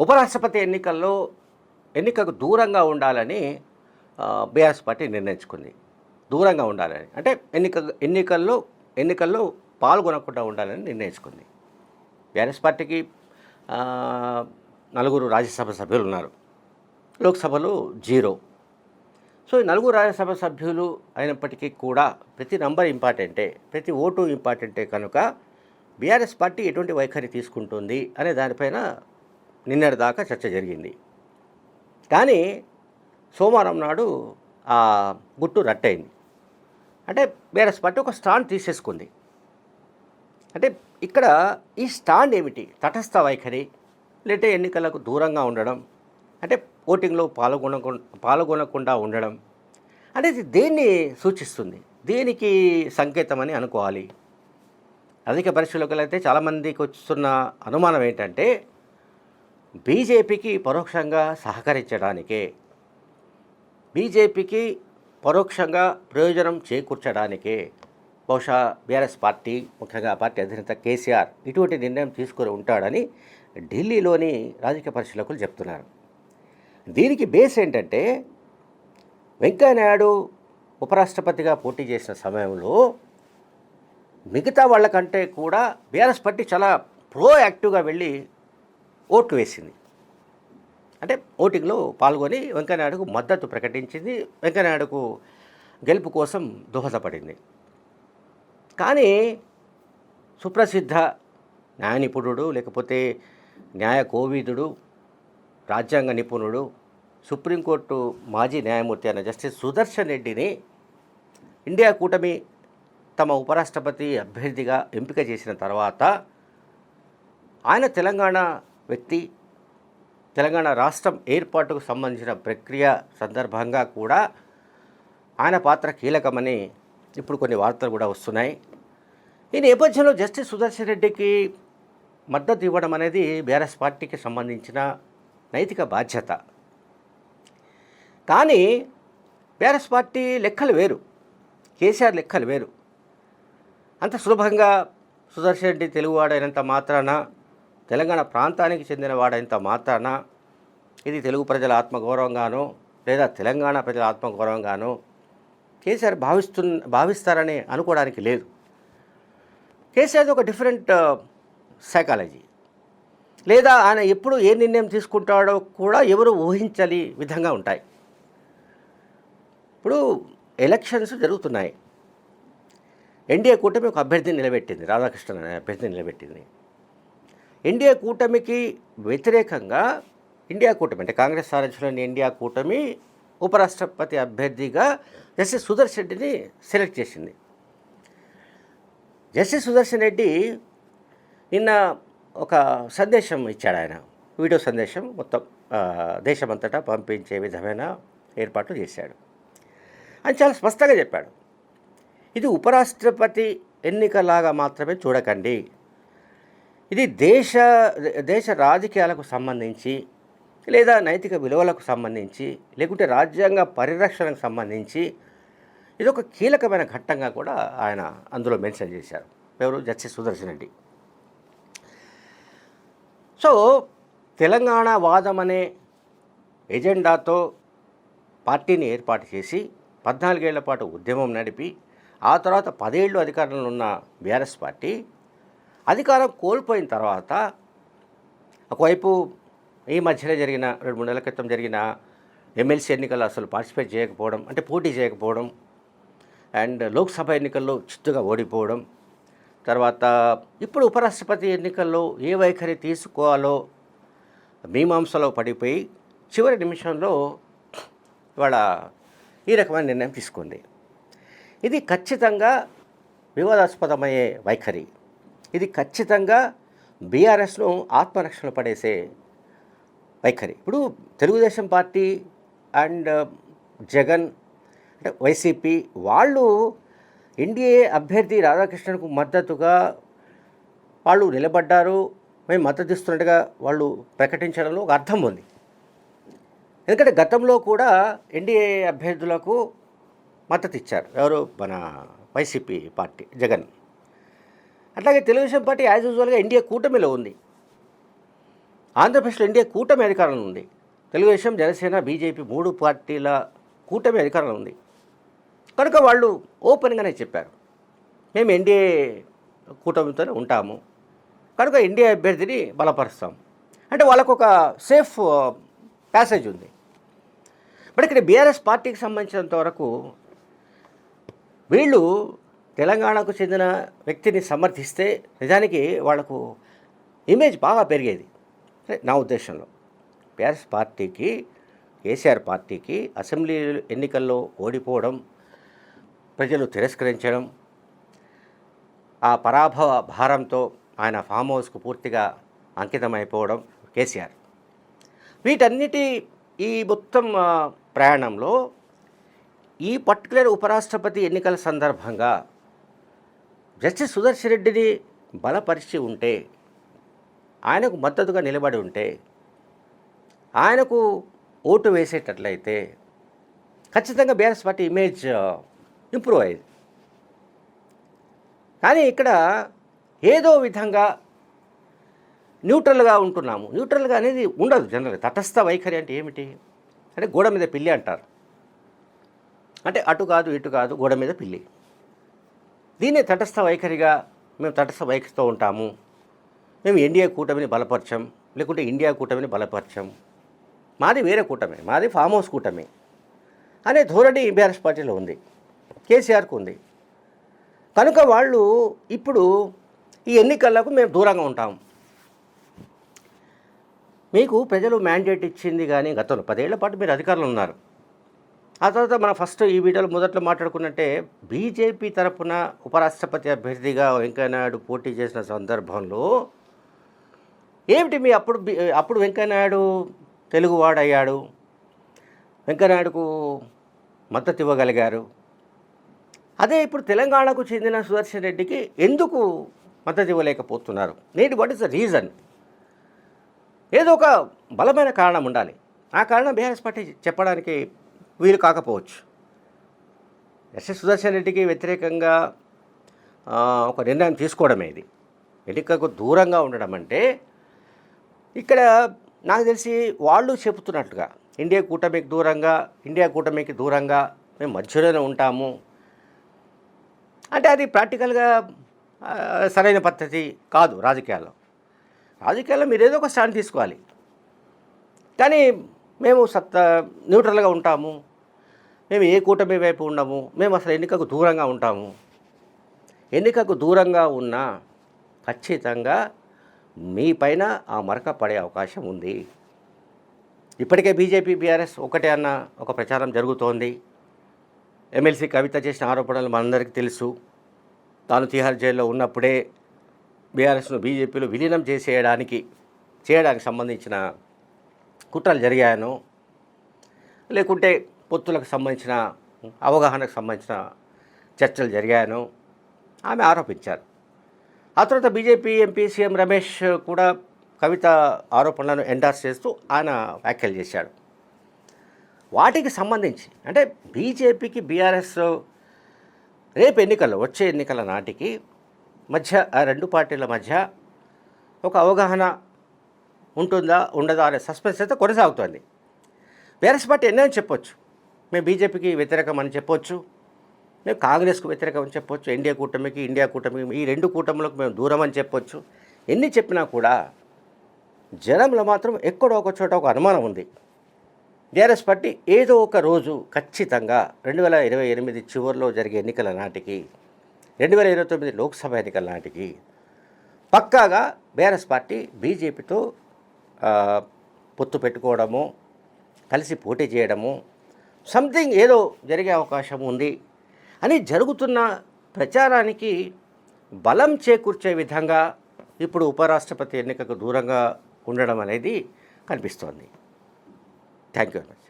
ఉపరాష్ట్రపతి ఎన్నికల్లో ఎన్నికకు దూరంగా ఉండాలని బీఆర్ఎస్ పార్టీ నిర్ణయించుకుంది. దూరంగా ఉండాలని. అంటే ఎన్నిక ఎన్నికల్లో ఎన్నికల్లో పాల్గొనకుండా ఉండాలని నిర్ణయించుకుంది. బీఆర్ఎస్ పార్టీకి నలుగురు రాజ్యసభ సభ్యులు ఉన్నారు. లోక్సభలో జీరో. సో ఈ నలుగురు రాజ్యసభ సభ్యులు అయినప్పటికీ కూడా ప్రతి నంబర్ ఇంపార్టెంటే ప్రతి ఓటు ఇంపార్టెంటే కనుక బీఆర్ఎస్ పార్టీ ఎటువంటి వైఖరి తీసుకుంటుంది అనే దానిపైన నిన్నటి దాకా చర్చ జరిగింది. కానీ సోమవారం నాడు ఆ గుట్టు రట్టయింది. అంటే బీఆర్ఎస్ పార్టీ ఒక స్టాండ్ తీసేసుకుంది. అంటే ఇక్కడ ఈ స్టాండ్ ఏమిటి? తటస్థ వైఖరి లేదంటే ఎన్నికలకు దూరంగా ఉండడం అంటే ఓటింగ్లో పాల్గొనకుండా పాల్గొనకుండా ఉండడం అంటే ఇది దేన్ని సూచిస్తుంది? దేనికి సంకేతం అని అనుకోవాలి? అధిక పరిశీలకులు అయితే చాలామందికి వస్తున్న అనుమానం ఏంటంటే బీజేపీకి పరోక్షంగా సహకరించడానికే బీజేపీకి పరోక్షంగా ప్రయోజనం చేకూర్చడానికే బహుశా బీఆర్ఎస్ పార్టీ ముఖ్యంగా పార్టీ అధినేత కేసీఆర్ ఇటువంటి నిర్ణయం తీసుకుని ఉంటాడని ఢిల్లీలోని రాజకీయ పరిశీలకులు చెప్తున్నారు. దీనికి బేస్ ఏంటంటే వెంకయ్యనాయుడు ఉపరాష్ట్రపతిగా పోటీ చేసిన సమయంలో మిగతా వాళ్ళకంటే కూడా బీఆర్ఎస్ పార్టీ చాలా ప్రో యాక్టివ్గా వెళ్ళి ఓట్లు వేసింది. అంటే ఓటింగ్లో పాల్గొని వెంకయ్యనాయుడుకు మద్దతు ప్రకటించింది. వెంకయ్యనాయుడుకు గెలుపు కోసం దోహదపడింది. కానీ సుప్రసిద్ధ న్యాయ నిపుణుడు లేకపోతే న్యాయ కోవిదుడు రాజ్యాంగ నిపుణుడు సుప్రీంకోర్టు మాజీ న్యాయమూర్తి అయిన జస్టిస్ సుదర్శన్ రెడ్డిని ఇండియా కూటమి తమ ఉపరాష్ట్రపతి అభ్యర్థిగా ఎంపిక చేసిన తర్వాత ఆయన తెలంగాణ వ్యక్తి తెలంగాణ రాష్ట్రం ఏర్పాటుకు సంబంధించిన ప్రక్రియ సందర్భంగా కూడా ఆయన పాత్ర కీలకమని ఇప్పుడు కొన్ని వార్తలు కూడా వస్తున్నాయి. ఈ నేపథ్యంలో జస్టిస్ సుదర్శన్ రెడ్డికి మద్దతు ఇవ్వడం అనేది బీఆర్ఎస్ పార్టీకి సంబంధించిన నైతిక బాధ్యత. కానీ బీఆర్ఎస్ పార్టీ లెక్కలు వేరు. కేసీఆర్ లెక్కలు వేరు. అంత సులభంగా సుదర్శన్ రెడ్డి తెలుగువాడైనంత మాత్రాన తెలంగాణ ప్రాంతానికి చెందిన వాడంత మాత్రాన ఇది తెలుగు ప్రజల ఆత్మగౌరవంగానో లేదా తెలంగాణ ప్రజల ఆత్మగౌరవంగానో కేసీఆర్ భావిస్తు భావిస్తారని అనుకోవడానికి లేదు. కేసీఆర్ ఒక డిఫరెంట్ సైకాలజీ. లేదా ఆయన ఎప్పుడు ఏ నిర్ణయం తీసుకుంటాడో కూడా ఎవరు ఊహించని విధంగా ఉంటాయి. ఇప్పుడు ఎలక్షన్స్ జరుగుతున్నాయి. ఎన్డీఏ కూటమి ఒక అభ్యర్థిని నిలబెట్టింది రాధాకృష్ణన్ అనే అభ్యర్థిని నిలబెట్టింది. ఎన్డీఏ కూటమికి వ్యతిరేకంగా ఇండియా కూటమి అంటే కాంగ్రెస్ సారథ్యంలోని ఇండియా కూటమి ఉపరాష్ట్రపతి అభ్యర్థిగా జస్టిస్ సుదర్శన్ రెడ్డిని సెలెక్ట్ చేసింది. జస్టిస్ సుదర్శన్ రెడ్డి నిన్న ఒక సందేశం ఇచ్చాడు ఆయన. వీడియో సందేశం మొత్తం దేశమంతటా పంపించే విధమైన ఏర్పాట్లు చేశాడు. ఆయన చాలా స్పష్టంగా చెప్పాడు. ఇది ఉపరాష్ట్రపతి ఎన్నికలాగా మాత్రమే చూడకండి. ఇది దేశ దేశ రాజకీయాలకు సంబంధించి లేదా నైతిక విలువలకు సంబంధించి లేకుంటే రాజ్యాంగ పరిరక్షణకు సంబంధించి ఇది ఒక కీలకమైన ఘట్టంగా కూడా ఆయన అందులో మెన్షన్ చేశారు. ఎవరు? జస్టిస్ సుదర్శన్ రెడ్డి. సో తెలంగాణ వాదం అనే ఎజెండాతో పార్టీని ఏర్పాటు చేసి పద్నాలుగేళ్ళ పాటు ఉద్యమం నడిపి ఆ తర్వాత పదేళ్ళు అధికారంలో ఉన్న బీఆర్ఎస్ పార్టీ అధికారం కోల్పోయిన తర్వాత ఒకవైపు ఈ మధ్యలో జరిగిన రెండు మూడు నెలల క్రితం జరిగిన ఎమ్మెల్సీ ఎన్నికల్లో అసలు పార్టిసిపేట్ చేయకపోవడం అంటే పోటీ చేయకపోవడం అండ్ లోక్సభ ఎన్నికల్లో చిత్తుగా ఓడిపోవడం తర్వాత ఇప్పుడు ఉపరాష్ట్రపతి ఎన్నికల్లో ఏ వైఖరి తీసుకోవాలో మీమాంసలో పడిపోయి చివరి నిమిషంలో ఇవాళ ఈ రకమైన నిర్ణయం తీసుకుంది. ఇది ఖచ్చితంగా వివాదాస్పదమయ్యే వైఖరి. ఇది ఖచ్చితంగా బీఆర్ఎస్ను ఆత్మరక్షణ పడేసే వైఖరి. ఇప్పుడు Telugu Desam party and uh, Jagan అంటే వైసీపీ వాళ్ళు ఎన్డీఏ అభ్యర్థి రాధాకృష్ణకు మద్దతుగా వాళ్ళు నిలబడ్డారు. మేము మద్దతు ఇస్తున్నట్టుగా వాళ్ళు ప్రకటించడంలో ఒక అర్థం ఉంది. ఎందుకంటే గతంలో కూడా ఎన్డీఏ అభ్యర్థులకు మద్దతు ఇచ్చారు. ఎవరు? మన వైసీపీ పార్టీ జగన్. అట్లాగే తెలుగుదేశం పార్టీ యాజ్ యూజువల్గా ఎన్డీఏ కూటమిలో ఉంది. ఆంధ్రప్రదేశ్లో ఇండియా కూటమి అధికారంలో ఉంది. తెలుగుదేశం జనసేన బీజేపీ మూడు పార్టీల కూటమి అధికారంలో ఉంది. కనుక వాళ్ళు ఓపెన్గానే చెప్పారు. మేము ఎన్డీఏ కూటమితోనే ఉంటాము. కనుక ఎన్డీఏ అభ్యర్థిని బలపరుస్తాం. అంటే వాళ్ళకు ఒక సేఫ్ ప్యాసేజ్ uh, ఉంది. బట్ ఇక్కడ బీఆర్ఎస్ పార్టీకి సంబంధించినంత వరకు వీళ్ళు తెలంగాణకు చెందిన వ్యక్తిని సమర్థిస్తే నిజానికి వాళ్ళకు ఇమేజ్ బాగా పెరిగేది. నా ఉద్దేశంలో బీఆర్ఎస్ పార్టీకి కేసీఆర్ పార్టీకి అసెంబ్లీ ఎన్నికల్లో ఓడిపోవడం ప్రజలు తిరస్కరించడం ఆ పరాభవ భారంతో ఆయన ఫామ్ హౌస్కు పూర్తిగా అంకితమైపోవడం కేసీఆర్. వీటన్నిటి ఈ మొత్తం ప్రయాణంలో ఈ పర్టికులర్ ఉపరాష్ట్రపతి ఎన్నికల సందర్భంగా జస్టిస్ సుదర్శన్ రెడ్డిని బలపరిచి ఉంటే ఆయనకు మద్దతుగా నిలబడి ఉంటే ఆయనకు ఓటు వేసేటట్లయితే ఖచ్చితంగా బీఆర్ఎస్ పార్టీ ఇమేజ్ ఇంప్రూవ్ అయ్యేది. కానీ ఇక్కడ ఏదో విధంగా న్యూట్రల్గా ఉంటున్నాము. న్యూట్రల్గా అనేది ఉండదు జనరల్గా తటస్థ వైఖరి అంటే ఏమిటి? అంటే గోడ మీద పిల్లి అంటారు. అంటే అటు కాదు ఇటు కాదు గోడ మీద పిల్లి. దీన్ని తటస్థ వైఖరిగా మేము తటస్థ వైఖరితో ఉంటాము. మేము ఎన్డీఏ కూటమిని బలపరచం లేకుంటే ఇండియా కూటమిని బలపరచం. మాది వేరే కూటమి మాది ఫామ్ హౌస్ కూటమి. అనే ధోరణి బీఆర్ఎస్ పార్టీలో ఉంది కేసీఆర్కు ఉంది. కనుక వాళ్ళు ఇప్పుడు ఈ ఎన్నికలకు మేము దూరంగా ఉంటాం. మీకు ప్రజలు మ్యాండేట్ ఇచ్చింది కానీ గతంలో పదేళ్ళ పాటు మీరు అధికారంలో ఉన్నారు. ఆ తర్వాత మనం ఫస్ట్ ఈ వీడియోలో మొదట్లో మాట్లాడుకున్నట్టే బీజేపీ తరపున ఉపరాష్ట్రపతి అభ్యర్థిగా వెంకయ్యనాయుడు పోటీ చేసిన సందర్భంలో ఏమిటి మీ అప్పుడు అప్పుడు వెంకయ్యనాయుడు తెలుగువాడయ్యాడు? వెంకయ్యనాయుడుకు మద్దతు ఇవ్వగలిగారు. అదే ఇప్పుడు తెలంగాణకు చెందిన సుదర్శన్ రెడ్డికి ఎందుకు మద్దతు ఇవ్వలేకపోతున్నారు? నేటి వాట్ ఇస్ ద రీజన్? ఏదో ఒక బలమైన కారణం ఉండాలి. ఆ కారణం బీఆర్ఎస్ పార్టీ చెప్పడానికి వీలు కాకపోవచ్చు. ఎస్ఎస్ సుదర్శన్ రెడ్డికి వ్యతిరేకంగా ఒక నిర్ణయం తీసుకోవడమే ఇది. ఎన్నికకు దూరంగా ఉండడం అంటే ఇక్కడ నాకు తెలిసి వాళ్ళు చెబుతున్నట్టుగా ఇండియా కూటమికి దూరంగా ఇండియా కూటమికి దూరంగా మేము మధ్యలోనే ఉంటాము. అంటే అది ప్రాక్టికల్గా సరైన పద్ధతి కాదు రాజకీయాల్లో. రాజకీయాల్లో మీరు ఏదో ఒక స్టాండ్ తీసుకోవాలి. కానీ మేము సత్తా న్యూట్రల్గా ఉంటాము. మేము ఏ కూటమి వైపు ఉండము మేము అసలు ఎన్నికకు దూరంగా ఉంటాము. ఎన్నికకు దూరంగా ఉన్నా ఖచ్చితంగా మీ పైన ఆ మరక పడే అవకాశం ఉంది. ఇప్పటికే బీజేపీ బీఆర్ఎస్ ఒకటే అన్న ఒక ప్రచారం జరుగుతోంది. ఎమ్మెల్సీ కవిత చేసిన ఆరోపణలు మనందరికీ తెలుసు. తాను తిహార్ జైల్లో ఉన్నప్పుడే బీఆర్ఎస్ను బీజేపీలో విలీనం చేసేయడానికి చేయడానికి సంబంధించిన కుట్రలు జరిగాయను లేకుంటే పొత్తులకు సంబంధించిన అవగాహనకు సంబంధించిన చర్చలు జరిగాయను. ఆమె ఆరోపించారు. ఆ తర్వాత బీజేపీ ఎంపీ సీఎం రమేష్ కూడా కవిత ఆరోపణలను ఎండార్స్ చేస్తూ ఆయన వ్యాఖ్యలు చేశాడు. వాటికి సంబంధించి అంటే బీజేపీకి బీఆర్ఎస్ రేపు ఎన్నికల్లో వచ్చే ఎన్నికల నాటికి మధ్య ఆ రెండు పార్టీల మధ్య ఒక అవగాహన ఉంటుందా ఉండదా అనే సస్పెన్స్ అయితే కొనసాగుతోంది. బీఆర్ఎస్ పార్టీ ఎన్నో చెప్పొచ్చు. మేము బీజేపీకి వ్యతిరేకం అని చెప్పొచ్చు. మేము కాంగ్రెస్కు వ్యతిరేకం అని చెప్పొచ్చు. ఎన్డీఏ కూటమికి ఇండియా కూటమికి ఈ రెండు కూటములకు మేము దూరం అని చెప్పొచ్చు. ఎన్ని చెప్పినా కూడా జనంలో మాత్రం ఎక్కడో ఒక చోట ఒక అనుమానం ఉంది. బీఆర్ఎస్ పార్టీ ఏదో ఒక రోజు ఖచ్చితంగా రెండు వేల ఇరవై ఎనిమిది చివరిలో జరిగే ఎన్నికల నాటికి రెండు వేల ఇరవై తొమ్మిది లోక్సభ ఎన్నికల నాటికి పక్కాగా బీఆర్ఎస్ పార్టీ బీజేపీతో పొత్తు పెట్టుకోవడము కలిసి పోటీ చేయడము సంథింగ్ ఏదో జరిగే అవకాశం ఉంది అని జరుగుతున్న ప్రచారానికి బలం చేకూర్చే విధంగా ఇప్పుడు ఉపరాష్ట్రపతి ఎన్నికకు దూరంగా ఉండడం అనేది కనిపిస్తోంది. Thank you very much